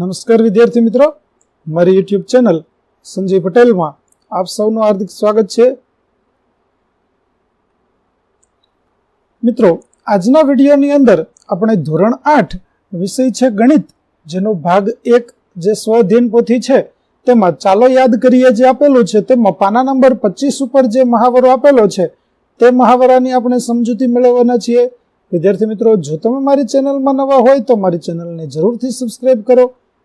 નમસ્કાર વિદ્યાર્થી મિત્રો. મારી યુટ્યુબ ચેનલ સંજય પટેલમાં આપ સૌનું હાર્દિક સ્વાગત છે. મિત્રો, આજના વિડીયોની અંદર આપણે ધોરણ આઠ વિષય છે ગણિત, જેનો ભાગ એક જે સ્વધીન પોથી છે, તેમાં ચાલો યાદ કરીએ જે આપેલું છે, તેમાં પાના નંબર પચીસ ઉપર જે મહાવરો આપેલો છે, તે મહાવરાની આપણે સમજૂતી મેળવવાના છીએ. વિદ્યાર્થી મિત્રો, જો તમે મારી ચેનલમાં નવા હોય તો મારી ચેનલને જરૂરથી સબસ્ક્રાઈબ કરો.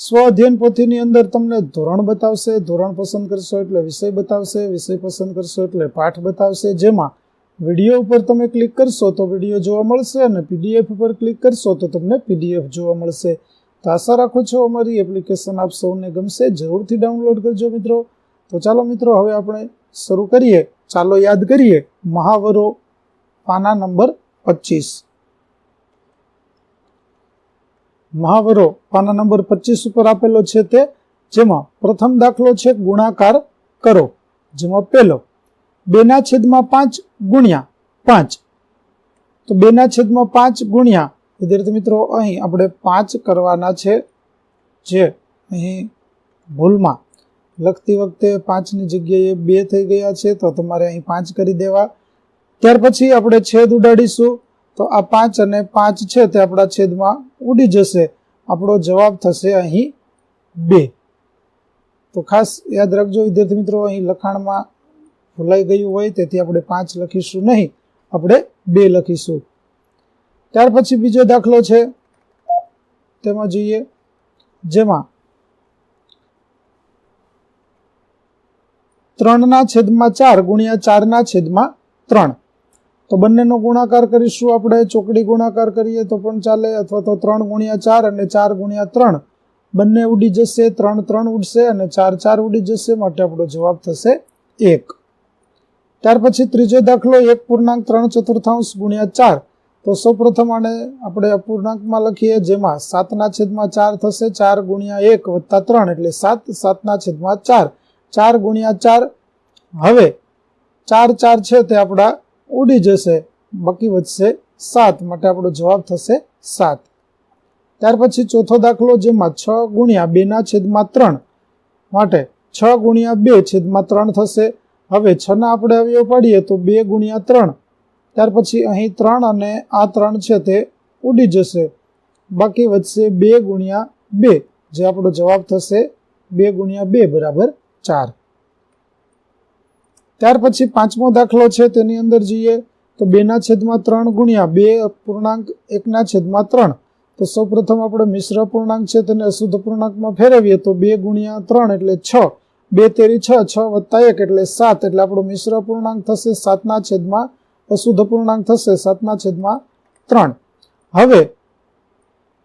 સ્વ અધ્યયન પોથીની અંદર તમને ધોરણ બતાવશે, ધોરણ પસંદ કરશો એટલે વિષય બતાવશે, વિષય પસંદ કરશો એટલે પાઠ બતાવશે. જેમાં વીડિયો ઉપર તમે ક્લિક કરશો તો વીડિયો જોવા મળશે અને પીડીએફ ઉપર ક્લિક કરશો તો તમને પીડીએફ જોવા મળશે. તો આશા રાખું છું અમારી એપ્લિકેશન આપ સૌને ગમશે. જરૂરથી ડાઉનલોડ કરજો મિત્રો. તો ચાલો મિત્રો, હવે આપણે શરૂ કરીએ. ચાલો યાદ કરીએ, મહાવરો પાના નંબર પચીસ. મહાવરો પાના નંબર પચીસ ઉપર આપેલો છે તે, જેમાં પ્રથમ દાખલો છે ગુણાકાર કરો, જેમાં પહેલો, બેના છેદમાં પાંચ ગુણ્યા પાંચ. તો બેના છેદમાં પાંચ ગુણ્યા, વિદ્યાર્થી મિત્રો, અહીં આપણે પાંચ કરવાના છે, જે અહીં ભૂલમાં. લખતી વખતે પાંચની જગ્યાએ બે થઈ ગયા છે, તો તમારે અહીં પાંચ કરી દેવા. ત્યાર પછી આપણે છેદ ઉડાડીશું. તો આ પાંચ અને પાંચ છે તે આપણા છેદમાં ઉડી જશે. આપણો જવાબ થશે અહીં બે. તો ખાસ યાદ રાખજો, વિદ્યાર્થી મિત્રો, અહીં લખાણમાં ભૂલાઈ ગયું હોય તેથી આપણે પાંચ લખીશું નહીં, આપણે બે લખીશું. ત્યાર પછી બીજો દાખલો છે, તેમાં જોઈએ, જેમાં ત્રણના છેદમાં ચાર ગુણ્યા ચારના છેદમાં ત્રણ. તો બંનેનો ગુણાકાર કરીશું આપણે. ચોકડી ગુણાકાર કરીએ તો પણ ચાલે અથવા તો ત્રણ ગુણ્યા ચાર અને ચાર ગુણ્યા ત્રણ. બંને ઉડી જશે, ત્રણ ત્રણ ઉડશે અને ચાર ચાર ઉડી જશે માટે આપણો જવાબ થશે એક. ત્યાર પછી ત્રીજો દાખલો એક પૂર્ણાંક ત્રણ ચતુર્થાંશ ગુણ્યા ચાર. તો સૌપ્રથમ આને આપણે અપૂર્ણાંકમાં લખીએ જેમાં સાતના છેદમાં ચાર થશે, ચાર ગુણ્યા એક વત્તા ત્રણ એટલે સાત, સાતના છેદમાં ચાર. ચાર ગુણ્યા ચાર. હવે ચાર ચાર છે તે આપણા ઉડી જશે, બાકી વધશે સાત. માટે આપણો જવાબ થશે સાત. ત્યાર પછી ચોથો દાખલો, જેમાં છ ગુણ્યા બેના છેદમાં ત્રણ. માટે છ ગુણ્યા બે છેદમાં ત્રણ થશે. હવે છના આપણે અવયવ પાડીએ તો બે ગુણ્યા ત્રણ. ત્યાર પછી અહીં ત્રણ અને આ ત્રણ છે તે ઉડી જશે. બાકી વધશે બે ગુણ્યા બે. જે આપણો જવાબ થશે બે ગુણ્યા બે બરાબર ચાર. ત્યાર પછી પાંચમો દાખલો છે તેની અંદર જઈએ તો બેના છેદમાં ત્રણ ગુણ્યા બે પૂર્ણાંક એકના છેદમાં ત્રણ. તો સૌપ્રથમ આપણે મિશ્ર પૂર્ણાંક છે તેને અશુદ્ધ પૂર્ણાંકમાં ફેરવીએ તો બે ગુણ્યા ત્રણ એટલે છ. બે તેરી છ છ વત્તા એક એટલે સાત એટલે આપણો મિશ્ર પૂર્ણાંક થશે સાતના છેદમાં, અશુદ્ધ પૂર્ણાંક થશે સાતના છેદમાં ત્રણ. હવે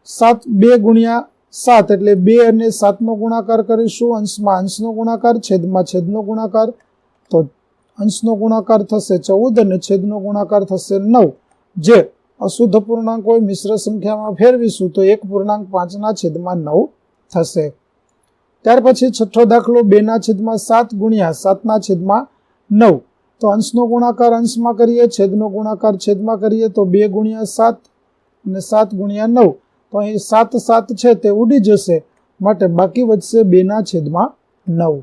સાત બે ગુણ્યા સાત એટલે બે અને સાતનો ગુણાકાર કરીશું. અંશમાં અંશનો ગુણાકાર, છેદમાં છેદનો ગુણાકાર. તો અંશનો ગુણાકાર થશે ચૌદ અને છેદનો ગુણાકાર થશે નવ. જે અશુદ્ધ પૂર્ણાંક હોય મિશ્ર સંખ્યામાં ફેરવીશું તો એક પૂર્ણાંક પાંચના છેદમાં નવ થશે. ત્યાર પછી છઠ્ઠો દાખલો બેના છેદમાં સાત ગુણ્યા સાતના છેદમાં નવ. તો અંશનો ગુણાકાર અંશમાં કરીએ, છેદનો ગુણાકાર છેદમાં કરીએ તો બે ગુણ્યા સાત અને સાત ગુણ્યા નવ. તો અહીં સાત સાત છે તે ઉડી જશે, માટે બાકી વધશે બેના છેદમાં નવ.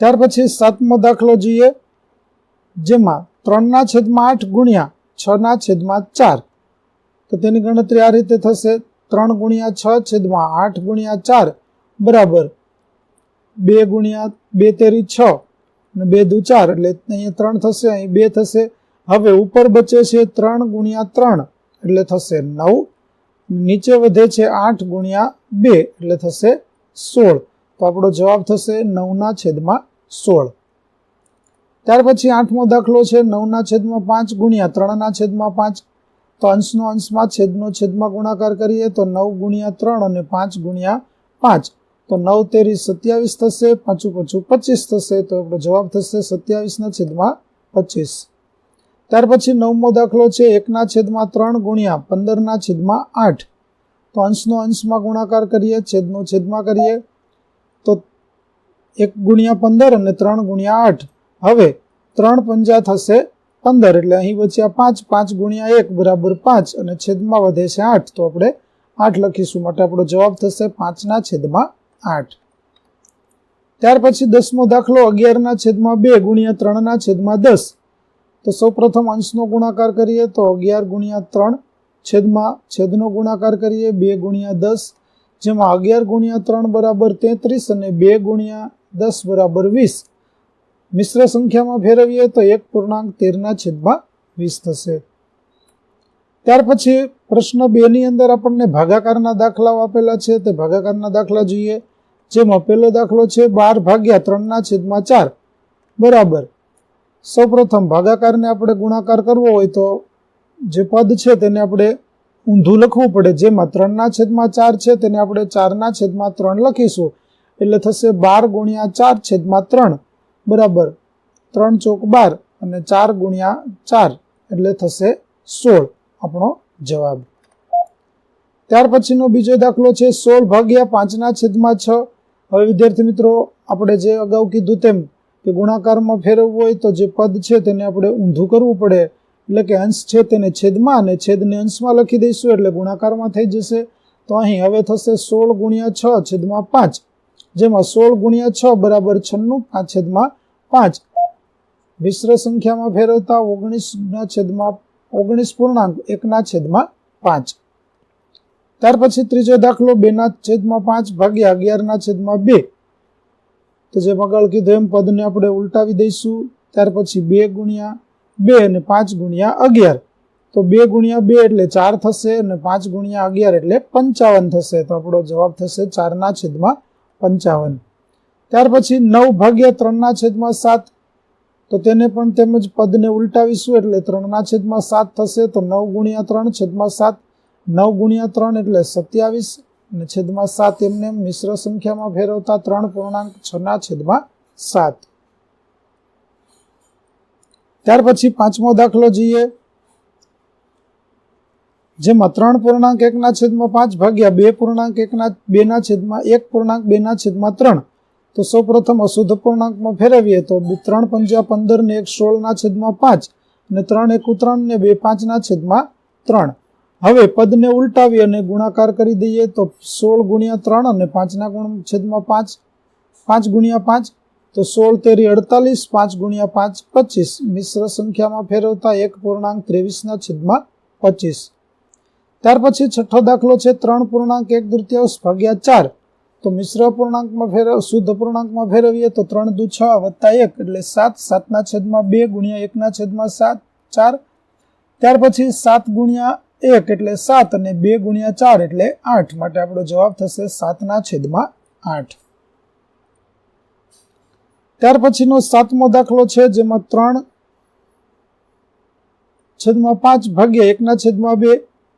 ત્યાર પછી સાતમો દાખલો જોઈએ, જેમાં ત્રણના છેદમાં આઠ ગુણ્યા છના છેદમાં ચાર. તો તેની ગણતરી આ રીતે થશે. ત્રણ ગુણ્યા છ છેદમાં આઠ ગુણ્યા ચાર બરાબર બે ગુણ્યા બે તેરી છ અને બે દુ ચાર. એટલે અહીંયા ત્રણ થશે, અહીં બે થશે. હવે ઉપર બચે છે ત્રણ ગુણ્યા ત્રણ, એટલે થશે નવ. નીચે વધે છે આઠ ગુણ્યા બે, એટલે થશે સોળ. તો આપણો જવાબ થશે નવના છેદમાં સોળ. ત્યાર પછી આઠમો દાખલો છે નવના છેદમાં પાંચ ગુણ્યા ત્રણના છેદમાં પાંચ. તો અંશનો અંશમાં છેદનો છેદમાં ગુણાકાર કરીએ તો નવ ગુણ્યા ત્રણ અને પાંચ ગુણ્યા પાંચ. તો નવ તેરી સત્યાવીસ થશે પાછું પાછું પચીસ થશે, તો આપણો જવાબ થશે સત્યાવીસના છેદમાં પચીસ. ત્યાર પછી નવમો દાખલો છે એકના છેદમાં ત્રણ ગુણ્યા પંદરના છેદમાં આઠ. તો અંશનો અંશમાં ગુણાકાર કરીએ, છેદનો છેદમાં કરીએ. તો એક ગુણ્યા પંદર અને ત્રણ ગુણ્યા આઠ. હવે ત્રણ પંજા થશે પંદર, એટલે અહીં બચ્યા પાંચ પાંચ ગુણ્યા એક બરાબર પાંચ અને છેદમાં વધે છે આઠ. તો આપણે આઠ લખીશું. માટે આપણો જવાબ થશે પાંચના છેદમાં આઠ. ત્યાર પછી દસમો દાખલો અગિયારના છેદમાં બે ગુણ્યા ત્રણના છેદમાં દસ. તો સૌ પ્રથમ અંશનો ગુણાકાર કરીએ તો અગિયાર ગુણ્યા ત્રણ છેદમાં છેદનો ગુણાકાર કરીએ બે ગુણ્યા દસ જેમાં અગિયાર ગુણ્યા ત્રણ બરાબર તેત્રીસ અને બે ગુણ્યા દસ બરાબર વીસ. મિશ્ર સંખ્યામાં ફેરવીએ તો એક પૂર્ણાંક તેરના છેદમાં વીસ થશે. ત્યાર પછી પ્રશ્ન બે ની અંદર આપણને ભાગાકારના દાખલાઓ આપેલા છે. તે ભાગાકારના દાખલા જોઈએ, જેમાં પહેલો દાખલો છે બાર ભાગ્યા ત્રણના છેદમાં ચાર. બરાબર. સૌપ્રથમ ભાગાકારને આપણે ગુણાકાર કરવો હોય તો જે પદ છે તેને આપણે ઊંધું લખવું પડે. જેમાં ત્રણના છેદમાં ચાર છે, તેને આપણે ચારના છેદમાં ત્રણ લખીશું. એટલે થશે બાર ગુણ્યા ચાર છેદમાં ત્રણ. બરાબર. ત્રણ ચોક બાર અને ચાર ગુણ્યા ચાર. એટલે થશે સોળ. આપણો જવાબ. ત્યાર પછીનો બીજો દાખલો છે, સોળ ભાગ્યા પાંચના છેદમાં છ. હવે વિદ્યાર્થી મિત્રો, આપણે જે અગાઉ કીધું તેમ કે ગુણાકારમાં ફેરવવું હોય તો જે પદ છે તેને આપણે ઊંધું કરવું પડે. એટલે કે અંશ છે તેને છેદમાં અને છેદને અંશમાં લખી દઈશું એટલે ગુણાકારમાં થઈ જશે. તો અહીં હવે થશે સોળ ગુણ્યા છ છેદમાં પાંચ. જેમાં સોળ ગુણ્યા છ બરાબર છન્નું પાંચ છેદમાં પાંચ. મિશ્ર સંખ્યામાં ફેરવતા ઓગણીસના છેદમાં ઓગણીસ પૂર્ણાંક એકના છેદમાં પાંચ. ત્યાર પછી ત્રીજો દાખલો બેના છેદમાં પાંચ ભાગ્યા અગિયારના છેદમાં બે. તો જેમ આગળ કીધું એમ પદને આપણે ઉલટાવી દઈશું. ત્યાર પછી બે ગુણ્યા બે અને પાંચ ગુણ્યા અગિયાર. તો બે ગુણ્યા બે એટલે ચાર થશે અને પાંચ ગુણ્યા અગિયાર એટલે પંચાવન થશે. તો આપણો જવાબ થશે ચારના છેદમાં પંચાવન. ત્યાર પછી નવ ભાગ્યા ત્રણના છેદમાં સાત. તો તેને પણ તેમજ પદને ઉલટાવીશું એટલે ત્રણના છેદમાં સાત થશે. તો નવ ગુણ્યા ત્રણ છેદમાં સાત. નવ ગુણ્યા ત્રણ એટલે સત્યાવીસ. અને છેદમાં સાત એમને મિશ્ર સંખ્યામાં ફેરવતા ત્રણ પૂર્ણાંક છના છેદમાં સાત. ત્યાર પછી પાંચમો દાખલો જોઈએ. જેમાં ત્રણ પૂર્ણાંક એકના છેદમાં પાંચ ભાગ્યા બે પૂર્ણાંક એકના બેના છેદમાં એક પૂર્ણાંક બેના છેદમાં ત્રણ. તો સૌ પ્રથમ અશુદ્ધ પૂર્ણાંકમાં ફેરવીએ તો ત્રણ પંજા પંદર ને એક સોળના છેદમાં પાંચ અને ત્રણ એકુ ત્રણ ને બે પાંચના છેદમાં ત્રણ. હવે પદને ઉલટાવી અને ગુણાકાર કરી દઈએ તો સોળ ગુણ્યા ત્રણ અને પાંચના ગુણ છેદમાં પાંચ. પાંચ ગુણ્યા પાંચ તો સોળ તેરી અડતાલીસ, પાંચ ગુણ્યા પાંચ, પચીસ. મિશ્ર સંખ્યામાં ફેરવતા એક પૂર્ણાંક ત્રેવીસના છેદમાં પચીસ. ત્યાર પછી છઠ્ઠો દાખલો છે, ત્રણ પૂર્ણાંક, એક તૃતીયાંશ ભાગ્યા ચાર. તો મિશ્ર પૂર્ણાંકમાં ફેરવ શુદ્ધ પૂર્ણાંકમાં ફેરવીએ તો ત્રણ દુ છ વત્તા એક, એટલે સાત, સાતના છેદમાં બે ગુણ્યા એકના છેદમાં સાત, ચાર. ત્યાર પછી સાત ગુણ્યા એક, એટલે સાત અને બે ગુણ્યા ચાર, એટલે આઠ. માટે આપણો જવાબ થશે સાતના છેદમાં આઠ. ત્યાર પછીનો સાતમો દાખલો છે, જેમાં ત્રણ છેદમાં પાંચ ભાગ્યા એકના છેદમાં બે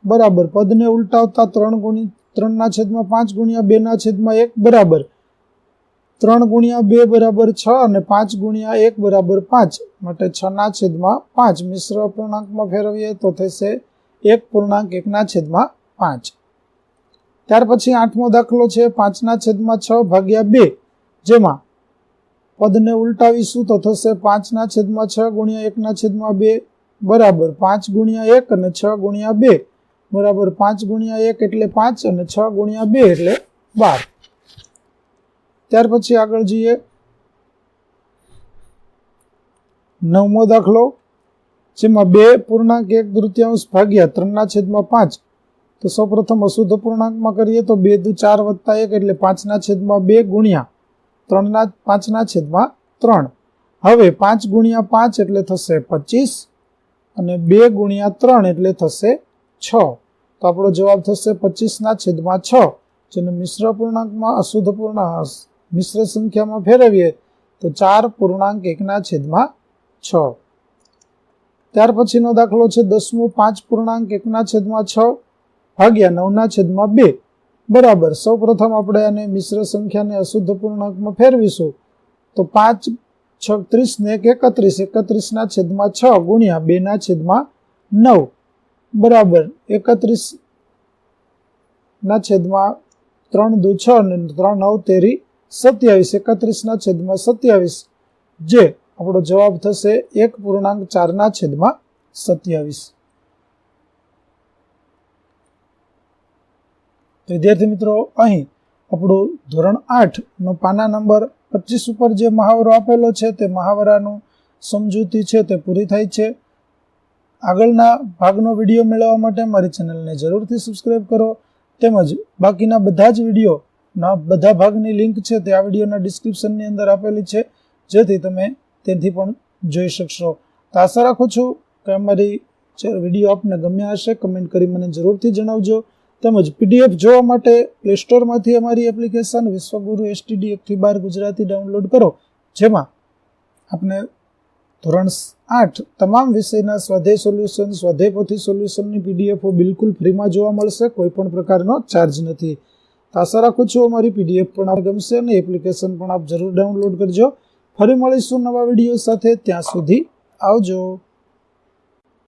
બરાબર. પદને ઉલટાવતા ત્રણ ગુણી, ત્રણના છેદમાં પાંચ ગુણ્યા બેના છેદમાં એક બરાબર. ત્રણ ગુણ્યા બે બરાબર છ અને પાંચ ગુણ્યા એક બરાબર પાંચ. માટે છ ના છેદમાં પાંચ મિશ્ર પૂર્ણાંકમાં ફેરવીએ તો થશે એક પૂર્ણાંક એકના છેદમાં પાંચ. ત્યાર પછી આઠમો દાખલો છે, પાંચના છેદમાં છ ભાગ્યા બે, જેમાં પદને ઉલટાવીશું તો થશે પાંચના છેદમાં છ ગુણ્યા એકના છેદમાં બે. બરાબર પાંચ ગુણ્યા એક અને છ ગુણ્યા બે. બરાબર પાંચ ગુણ્યા એક એટલે પાંચ અને છ ગુણ્યા બે એટલે બાર. ત્યાર પછી આગળ જઈએ. નવમો દાખલો, જેમાં બે પૂર્ણાંક એક તૃતીયાંશ ભાગ્યા ત્રણના છેદમાં પાંચ. તો સૌપ્રથમ અશુદ્ધ પૂર્ણાંકમાં કરીએ તો બે દુ ચાર વત્તા એક એટલે પાંચના છેદમાં બે ગુણ્યા. ત્રણના પાંચના છેદમાં ત્રણ. હવે પાંચ ગુણ્યા પાંચ એટલે થશે પચીસ અને બે ગુણ્યા ત્રણ એટલે થશે છ. તો આપણો જવાબ થશે પચીસના છેદમાં છ. જેને મિશ્ર પૂર્ણાંકમાં અશુદ્ધ પૂર્ણાંક મિશ્ર સંખ્યામાં ફેરવીએ તો ચાર પૂર્ણાંક એકના છેદમાં છ. ત્યાર પછીનો દાખલો છે દસમું પાંચ પૂર્ણાંક એકના છેદમાં છ ભાગ્યા નવના છેદમાં બે. બરાબર. સૌ પ્રથમ આપણે આને મિશ્ર સંખ્યાને અશુદ્ધ પૂર્ણાંકમાં ફેરવીશું. તો પાંચ છત્રીસ ને એક એકત્રીસ. એકત્રીસના છેદમાં છ ગુણ્યા બેના છેદમાં નવ. બરાબર. એકત્રીસ ના છેદમાં ત્રણ દુ છ અને ત્રણ નવ તેરી સત્યાવીસ. એકત્રીસના છેદમાં સત્યાવીસ. જે આપણો જવાબ થશે એક પૂર્ણાંક ચારના છેદમાં સત્યાવીસ. વિદ્યાર્થી મિત્રો, અહીં આપણું ધોરણ આઠનો પાના નંબર પચીસ ઉપર જે મહાવરો આપેલો છે, તે મહાવરાનું સમજૂતી છે, તે પૂરી થાય છે. આગળના ભાગનો વીડિયો મેળવવા માટે મારી ચેનલને જરૂરથી સબસ્ક્રાઈબ કરો. તેમજ બાકીના બધા જ વિડીયોના બધા ભાગની લિંક છે, તે આ વિડીયોના ડિસ્ક્રિપ્શનની અંદર આપેલી છે, જેથી તમે તેથી પણ જોઈ શકશો. તો આશા રાખું છું કે અમારી વીડિયો આપને ગમ્યા હશે કમેન્ટ કરી મને જરૂરથી જણાવજો. તેમજ પીડીએફ જોવા માટે પ્લે સ્ટોરમાંથી અમારી એપ્લિકેશન વિશ્વગુરુ એસટીડી એકથી બાર ગુજરાતી ડાઉનલોડ કરો, જેમાં આપને ધોરણ આઠ તમામ વિષયના સ્વાધ્યાય સોલ્યુશન સ્વાધ્યાય પોથી સોલ્યુશનની પીડીએફો બિલકુલ ફ્રીમાં જોવા મળશે, કોઈ પણ પ્રકારનો ચાર્જ નથી. આશા રાખું છું અમારી પીડીએફ પણ આપ ગમશે અને એપ્લિકેશન પણ આપ જરૂર ડાઉનલોડ કરજો. ફરી મળીશું નવા વીડિયો સાથે, ત્યાં સુધી આવજો.